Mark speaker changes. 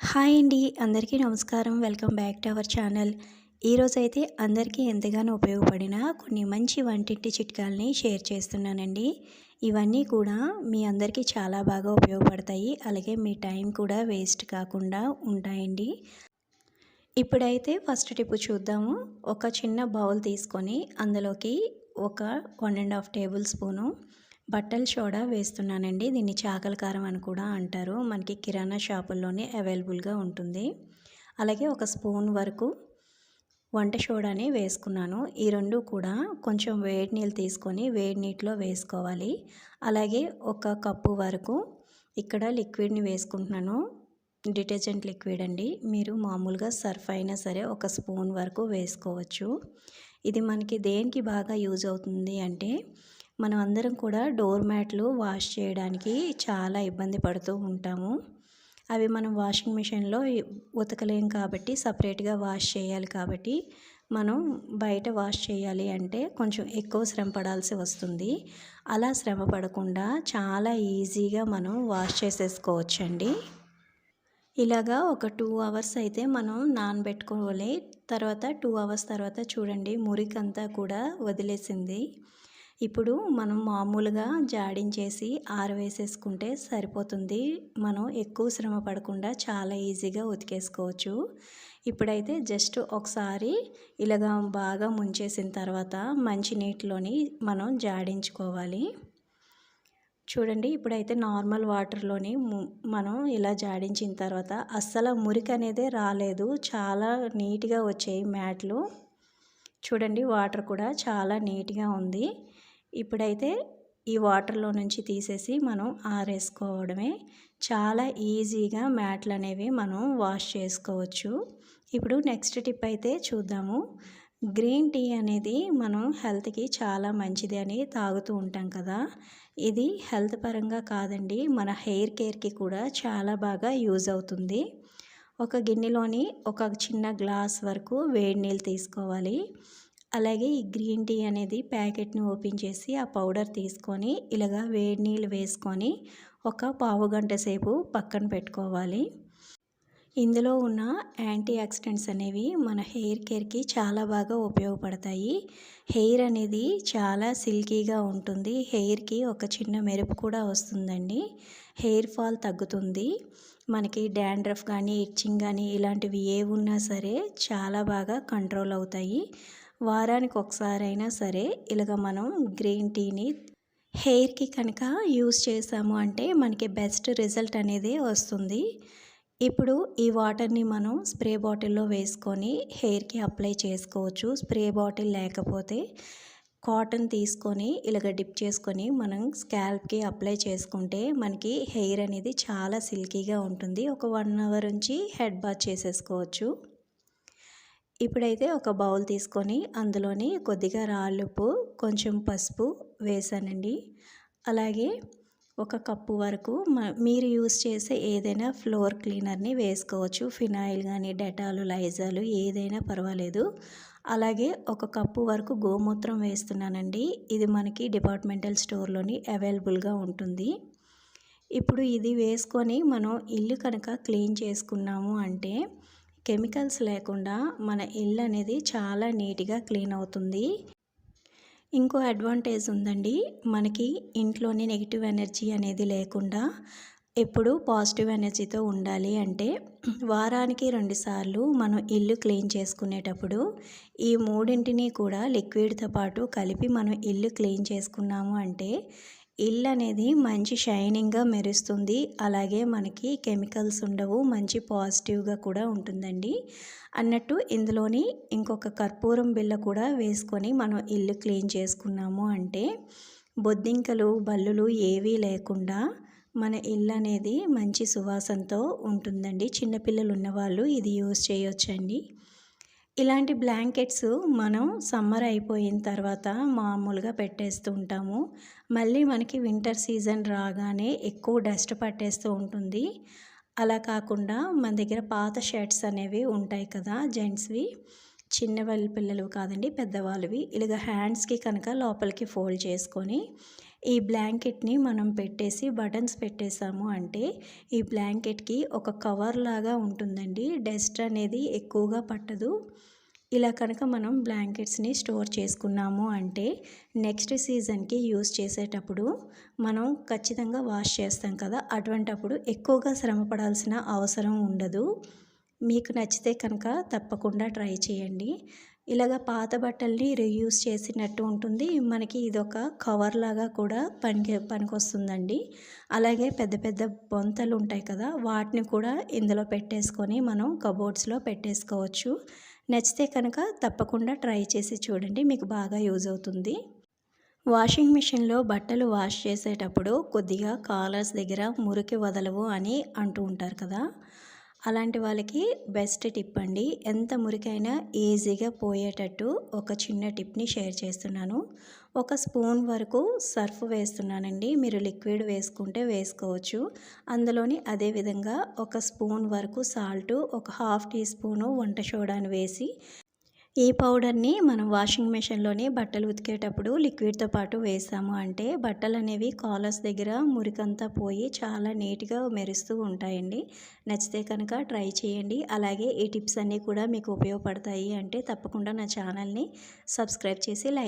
Speaker 1: Hi అండి అందరికీ నమస్కారం. Welcome back to our channel. ఈరోజైతే అందరికీ ఎంతగానో ఉపయోగపడిన కొన్ని మంచి వంటింటి చిట్కాలని షేర్ చేస్తున్నానండి. ఇవన్నీ కూడా మీ అందరికీ చాలా బాగా ఉపయోగపడతాయి. అలాగే మీ టైం కూడా వేస్ట్ కాకుండా ఉంటాయండి. ఇప్పుడైతే ఫస్ట్ టిప్ చూద్దాము. ఒక చిన్న బౌల్ తీసుకొని అందులోకి ఒక one and half tablespoon బట్టల సోడా వేస్తున్నానండి. దీన్ని చాకల కారం అని కూడా అంటారు. మనకి కిరాణా షాపుల్లోనే అవైలబుల్గా ఉంటుంది. అలాగే ఒక స్పూన్ వరకు వంట సోడాని వేసుకున్నాను. ఈ రెండు కూడా కొంచెం వేడి నీళ్ళు తీసుకొని వేడి నీటిలో వేసుకోవాలి. అలాగే ఒక కప్పు వరకు ఇక్కడ లిక్విడ్ని వేసుకుంటున్నాను. డిటర్జెంట్ లిక్విడ్ అండి. మీరు మామూలుగా సర్ఫ్ అయినా సరే ఒక స్పూన్ వరకు వేసుకోవచ్చు. ఇది మనకి దేనికి బాగా యూజ్ అవుతుంది అంటే మనం అందరం కూడా డోర్ మ్యాట్లు వాష్ చేయడానికి చాలా ఇబ్బంది పడుతూ ఉంటాము. అవి మనం వాషింగ్ మిషన్లో ఉతకలేం కాబట్టి సపరేట్గా వాష్ చేయాలి కాబట్టి మనం బయట వాష్ చేయాలి అంటే కొంచెం ఎక్కువ శ్రమ పడాల్సి వస్తుంది. అలా శ్రమ పడకుండా చాలా ఈజీగా మనం వాష్ చేసేసుకోవచ్చండి. ఇలాగా ఒక టూ అవర్స్ అయితే మనం నానబెట్టుకోవాలి. తర్వాత టూ అవర్స్ తర్వాత చూడండి మురికంతా కూడా వదిలేసింది. ఇప్పుడు మనం మామూలుగా జాడించేసి ఆరవేసేసుకుంటే సరిపోతుంది. మనం ఎక్కువ శ్రమ పడకుండా చాలా ఈజీగా ఉతికేసుకోవచ్చు. ఇప్పుడైతే జస్ట్ ఒకసారి ఇలాగా బాగా ముంచేసిన తర్వాత మంచి నీటిలోని మనం జాడించుకోవాలి. చూడండి ఇప్పుడైతే నార్మల్ వాటర్లోని మనం ఇలా జాడించిన తర్వాత అస్సలు మురికి అనేది రాలేదు. చాలా నీట్గా వచ్చాయి మ్యాట్లు. చూడండి వాటర్ కూడా చాలా నీట్గా ఉంది. ఇప్పుడైతే ఈ వాటర్లో నుంచి తీసేసి మనం ఆరేసుకోవడమే. చాలా ఈజీగా మ్యాట్లు అనేవి మనం వాష్ చేసుకోవచ్చు. ఇప్పుడు నెక్స్ట్ టిప్ అయితే చూద్దాము. గ్రీన్ టీ అనేది మనం హెల్త్కి చాలా మంచిది అని తాగుతూ ఉంటాం కదా. ఇది హెల్త్ పరంగా కాదండి మన హెయిర్ కేర్కి కూడా చాలా బాగా యూజ్ అవుతుంది. ఒక గిన్నెలోని ఒక చిన్న గ్లాస్ వరకు వేడి నీళ్ళు తీసుకోవాలి. అలాగే ఈ గ్రీన్ టీ అనేది ప్యాకెట్ని ఓపెన్ చేసి ఆ పౌడర్ తీసుకొని ఇలాగా వేడి నీళ్ళు వేసుకొని ఒక పావు గంట సేపు పక్కన పెట్టుకోవాలి. ఇందులో ఉన్న యాంటీ ఆక్సిడెంట్స్ అనేవి మన హెయిర్ కేర్కి చాలా బాగా ఉపయోగపడతాయి. హెయిర్ అనేది చాలా సిల్కీగా ఉంటుంది. హెయిర్కి ఒక చిన్న మెరుపు కూడా వస్తుందండి. హెయిర్ ఫాల్ తగ్గుతుంది. మనకి డాండ్రఫ్ కానీ ఇచ్చింగ్ కానీ ఇలాంటివి ఏ ఉన్నా సరే చాలా బాగా కంట్రోల్ అవుతాయి. వారానికి ఒకసారైనా సరే ఇలాగ మనం గ్రీన్ టీని హెయిర్కి కనుక యూస్ చేసాము అంటే మనకి బెస్ట్ రిజల్ట్ అనేది వస్తుంది. ఇప్పుడు ఈ వాటర్ని మనం స్ప్రే బాటిల్లో వేసుకొని హెయిర్కి అప్లై చేసుకోవచ్చు. స్ప్రే బాటిల్ లేకపోతే కాటన్ తీసుకొని ఇలాగ డిప్ చేసుకొని మనం స్కాల్ప్కి అప్లై చేసుకుంటే మనకి హెయిర్ అనేది చాలా సిల్కీగా ఉంటుంది. ఒక వన్ అవర్ నుంచి హెడ్ బాత్ చేసేసుకోవచ్చు. ఇప్పుడైతే ఒక బౌల్ తీసుకొని అందులోని కొద్దిగా రాళ్ళుప్పు కొంచెం పసుపు వేసానండి. అలాగే ఒక కప్పు వరకు మీరు యూస్ చేసే ఏదైనా ఫ్లోర్ క్లీనర్ని వేసుకోవచ్చు. ఫినాయిల్ కానీ డెటాలు లైజాలు ఏదైనా పర్వాలేదు. అలాగే ఒక కప్పు వరకు గోమూత్రం వేస్తున్నానండి. ఇది మనకి డిపార్ట్మెంటల్ స్టోర్లోని అవైలబుల్గా ఉంటుంది. ఇప్పుడు ఇది వేసుకొని మనం ఇల్లు కనుక క్లీన్ చేసుకున్నాము అంటే కెమికల్స్ లేకుండా మన ఇల్లు అనేది చాలా నీట్గా క్లీన్ అవుతుంది. ఇంకో అడ్వాంటేజ్ ఉందండి. మనకి ఇంట్లోనే నెగిటివ్ ఎనర్జీ అనేది లేకుండా ఎప్పుడు పాజిటివ్ ఎనర్జీతో ఉండాలి అంటే వారానికి రెండుసార్లు మనం ఇల్లు క్లీన్ చేసుకునేటప్పుడు ఈ మూడింటిని కూడా లిక్విడ్తో పాటు కలిపి మనం ఇల్లు క్లీన్ చేసుకున్నాము అంటే ఇల్లు అనేది మంచి షైనింగ్గా మెరుస్తుంది. అలాగే మనకి కెమికల్స్ ఉండవు. మంచి పాజిటివ్గా కూడా ఉంటుందండి. అన్నట్టు ఇందులోని ఇంకొక కర్పూరం బిల్ల కూడా వేసుకొని మనం ఇల్లు క్లీన్ చేసుకున్నాము అంటే బొద్దింకలు బల్లులు ఏవీ లేకుండా మన ఇల్లు అనేది మంచి సువాసనతో ఉంటుందండి. చిన్నపిల్లలు ఉన్నవాళ్ళు ఇది యూజ్ చేయొచ్చండి. ఇలాంటి బ్లాంకెట్స్ మనం సమ్మర్ అయిపోయిన తర్వాత మామూలుగా పెట్టేస్తూ ఉంటాము. మళ్ళీ మనకి వింటర్ సీజన్ రాగానే ఎక్కువ డస్ట్ పట్టేస్తూ ఉంటుంది. అలా కాకుండా మన దగ్గర పాత షర్ట్స్ అనేవి ఉంటాయి కదా జెంట్స్వి. చిన్న వాళ్ళ పిల్లలు కాదండి పెద్దవాళ్ళవి. ఇలాగ హ్యాండ్స్కి కనుక లోపలికి ఫోల్డ్ చేసుకొని ఈ బ్లాంకెట్ని మనం పెట్టేసి బటన్స్ పెట్టేసాము అంటే ఈ బ్లాంకెట్కి ఒక కవర్ లాగా ఉంటుందండి. డస్ట్ అనేది ఎక్కువగా పట్టదు. ఇలా కనుక మనం బ్లాంకెట్స్ని స్టోర్ చేసుకున్నాము అంటే నెక్స్ట్ సీజన్కి యూస్ చేసేటప్పుడు మనం ఖచ్చితంగా వాష్ చేస్తాం కదా అటువంటప్పుడు ఎక్కువగా శ్రమ పడాల్సిన అవసరం ఉండదు. మీకు నచ్చితే కనుక తప్పకుండా ట్రై చేయండి. ఇలాగ పాత బట్టల్ని రీయూస్ చేసినట్టు ఉంటుంది. మనకి ఇదొక కవర్ లాగా కూడా పనికి పనికొస్తుందండి. అలాగే పెద్ద పెద్ద బొంతలు ఉంటాయి కదా వాటిని కూడా ఇందులో పెట్టేసుకొని మనం కబోర్డ్స్లో పెట్టేసుకోవచ్చు. నచ్చితే కనుక తప్పకుండా ట్రై చేసి చూడండి మీకు బాగా యూజ్ అవుతుంది. వాషింగ్ మిషన్లో బట్టలు వాష్ చేసేటప్పుడు కొద్దిగా కాలర్స్ దగ్గర మురికి వదలవు అని అంటూ ఉంటారు కదా. అలాంటి వాళ్ళకి బెస్ట్ టిప్ అండి. ఎంత మురికైనా ఈజీగా పోయేటట్టు ఒక చిన్న టిప్ని షేర్ చేస్తున్నాను. ఒక స్పూన్ వరకు సర్ఫ్ వేస్తున్నానండి. మీరు లిక్విడ్ వేసుకుంటే వేసుకోవచ్చు. అందులోని అదేవిధంగా ఒక స్పూన్ వరకు సాల్ట్ ఒక హాఫ్ టీ స్పూను వంట సోడాను వేసి ఈ పౌడర్ని మనం వాషింగ్ మెషిన్లోనే బట్టలు ఉతికేటప్పుడు లిక్విడ్తో పాటు వేసాము అంటే బట్టలు అనేవి కాలర్స్ దగ్గర మురికంతా పోయి చాలా నీట్గా మెరుస్తూ ఉంటాయండి. నచ్చితే కనుక ట్రై చేయండి. అలాగే ఈ టిప్స్ అన్నీ కూడా మీకు ఉపయోగపడతాయి అంటే తప్పకుండా నా ఛానల్ని సబ్స్క్రైబ్ చేసి లైక్